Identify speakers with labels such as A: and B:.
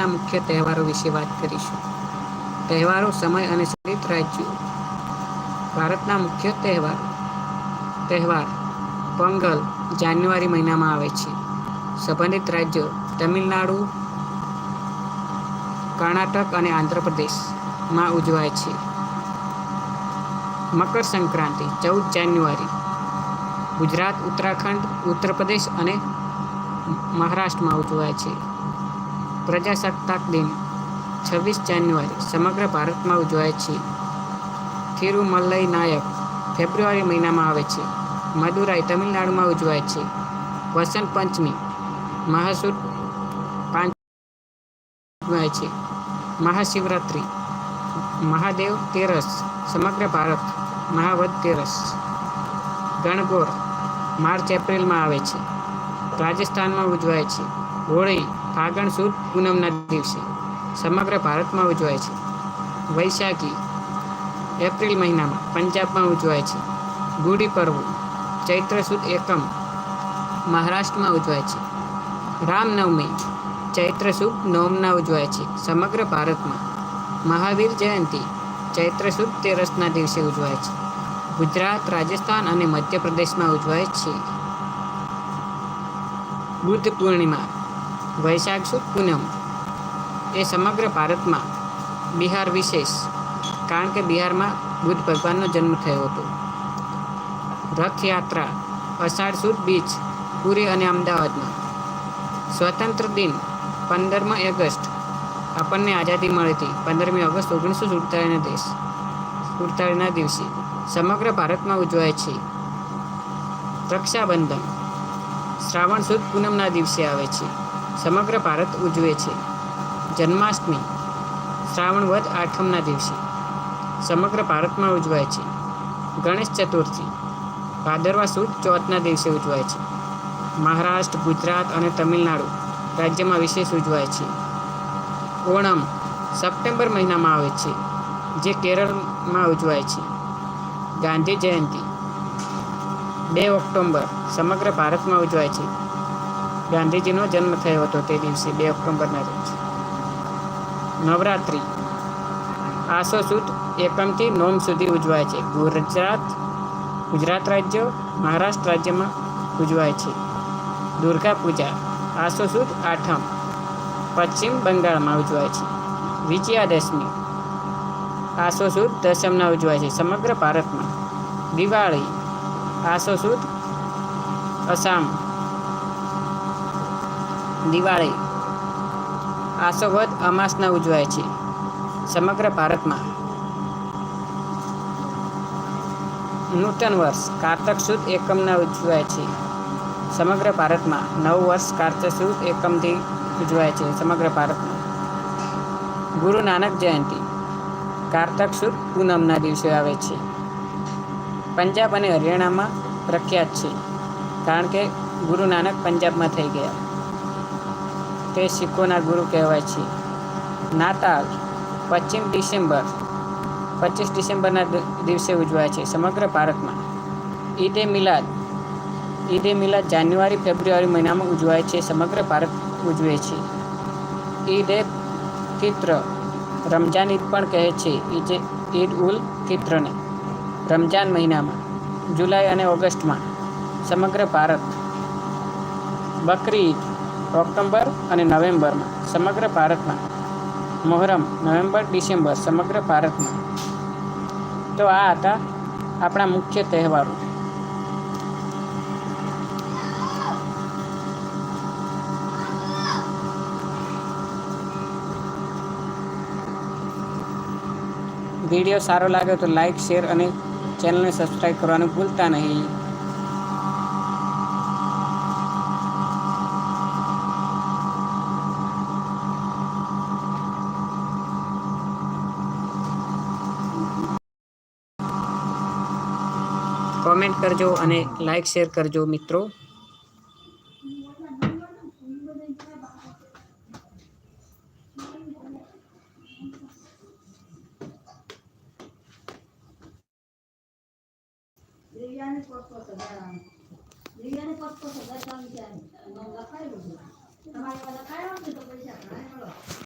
A: ભારતના મુખ્ય તહેવારો વિશે વાત કરીશું. તહેવારો સમય અને ચરિત રાજ્યો. ભારતના મુખ્ય તહેવાર તહેવાર પોંગલ જાન્યુઆરી મહિનામાં આવે છે. સંબંધિત રાજ્યો તમિલનાડુ, કર્ણાટક અને આંધ્રપ્રદેશમાં ઉજવાય છે. મકર સંક્રાંતિ, ચૌદ જાન્યુઆરી. ગુજરાત, ઉત્તરાખંડ ઉત્તર પ્રદેશ અને મહારાષ્ટ્રમાં ઉજવાય છે. પ્રજાસત્તાક દિન, છવ્વીસ જાન્યુઆરી, સમગ્ર ભારતમાં ઉજવાય છે. થિરુમલ્લઈ નાયક, ફેબ્રુઆરી મહિનામાં આવે છે. મદુરાઈ તમિલનાડુમાં ઉજવાય છે. વસંત પંચમી, મહાસુદ પાંચ ઉજવાય છે. મહાશિવરાત્રિ, મહાદેવ તેરસ, સમગ્ર ભારત મહાવદ તેરસ. ગણગોર, માર્ચ એપ્રિલમાં આવે છે. રાજસ્થાનમાં ઉજવાય છે. હોળી ફાગણ સુદ પૂનમના દિવસે સમગ્ર ભારતમાં ઉજવાય છે. વૈશાખી એપ્રિલ મહિનામાં પંજાબમાં ઉજવાય છે. ગુડી પર્વ ચૈત્ર સુદ એકમ મહારાષ્ટ્રમાં ઉજવાય છે. રામનવમી ચૈત્ર સુદ નવમના ઉજવાય છે. સમગ્ર ભારતમાં મહાવીર જયંતિ ચૈત્ર સુદ તેરસના દિવસે ઉજવાય છે. ગુજરાત, રાજસ્થાન અને મધ્યપ્રદેશમાં ઉજવાય છે. બુદ્ધ પૂર્ણિમા વૈશાખ સુદ પૂનમ. એ સમગ્ર ભારતમાં બિહાર વિશેષ, કારણ કે બિહારમાં બુદ્ધ ભગવાનનો જન્મ થયો હતો. રથયાત્રા, અષાઢ સુદ બીચ, પુરી અને અમદાવાદમાં. સ્વતંત્ર દિન, પંદરમી ઓગસ્ટ. આપણને આઝાદી મળી હતી. પંદરમી ઓગસ્ટ ઓગણીસો સુડતાળીના દેશ સુડતાળીના દિવસે. સમગ્ર ભારતમાં ઉજવાય છે. રક્ષાબંધન, શ્રાવણ સુદ પૂનમના દિવસે આવે છે. સમગ્ર ભારત ઉજવે છે. જન્માષ્ટમી, શ્રાવણ વધ આઠમના દિવસે. સમગ્ર ભારતમાં ઉજવાય છે. ગણેશ ચતુર્થી, ભાદરવા સુદ ચોથના દિવસે ઉજવાય છે. મહારાષ્ટ્ર, ગુજરાત અને તમિલનાડુ રાજ્યમાં વિશેષ ઉજવાય છે. ઓણમ સપ્ટેમ્બર મહિનામાં આવે છે, જે કેરળમાં ઉજવાય છે. ગાંધી જયંતિ, બે ઓક્ટોબર સમગ્ર ભારતમાં ઉજવાય છે. ગાંધીજીનો જન્મ થયો હતો તે દિવસે, બે ઓક્ટોબરના રોજ. નવરાત્રિ. આસો સુદ એકમથી નોમ સુધી ઉજવાય છે. ગુજરાત ગુજરાત રાજ્ય, મહારાષ્ટ્ર રાજ્યમાં ઉજવાય છે. દુર્ગા પૂજા, આસો સુદ આઠમ. પશ્ચિમ બંગાળમાં ઉજવાય છે. વિજયાદશમી. આસો સુદ દશમના ઉજવાય છે. સમગ્ર ભારતમાં. દિવાળી. આસો સુદ અસામ. દિવાળી આસોવદ અમાસના ઉજવાય છે સમગ્ર ભારતમાં. નૂતન વર્ષ કારતક સુદ એકમના ઉજવાય છે. સમગ્ર ભારતમાં નવ વર્ષ કારતક સુદ એકમથી ઉજવાય છે સમગ્ર ભારતમાં. ગુરુ નાનક જયંતિ કારતક સુદ પૂનમના દિવસે આવે છે. પંજાબ અને હરિયાણામાં પ્રખ્યાત છે. કારણ કે ગુરુ નાનક પંજાબમાં થઈ ગયા. તે શીખોના ગુરુ કહેવાય છે. નાતાલ પશ્ચિમ ડિસેમ્બર પચીસ ડિસેમ્બરના દિવસે ઉજવાય છે સમગ્ર ભારતમાં. ઈદ એ મિલાદ, ઈદે મિલાદ જાન્યુઆરી, ફેબ્રુઆરી મહિનામાં ઉજવાય છે સમગ્ર ભારત ઉજવે છે. ઈદ એ ફિત્ર રમજાન ઈદ પણ કહે છે, ઈજે ઈદ ઉલ ફિત્રને રમજાન મહિનામાં, જુલાઈ અને ઓગસ્ટમાં સમગ્ર ભારત બકરી ઈદ ઓક્ટોબર અને નવેમ્બરમાં સમગ્ર ભારતમાં. મોહરમ નવેમ્બર, ડિસેમ્બર સમગ્ર ભારતમાં. તો આ હતા આપણા મુખ્ય તહેવારો. વીડિયો સારો લાગ્યો તો લાઈક, શેર અને ચેનલને સબસ્ક્રાઈબ કરવાનું ભૂલતા નહીં. કોમેન્ટ કરજો અને લાઈક શેર કરજો મિત્રો.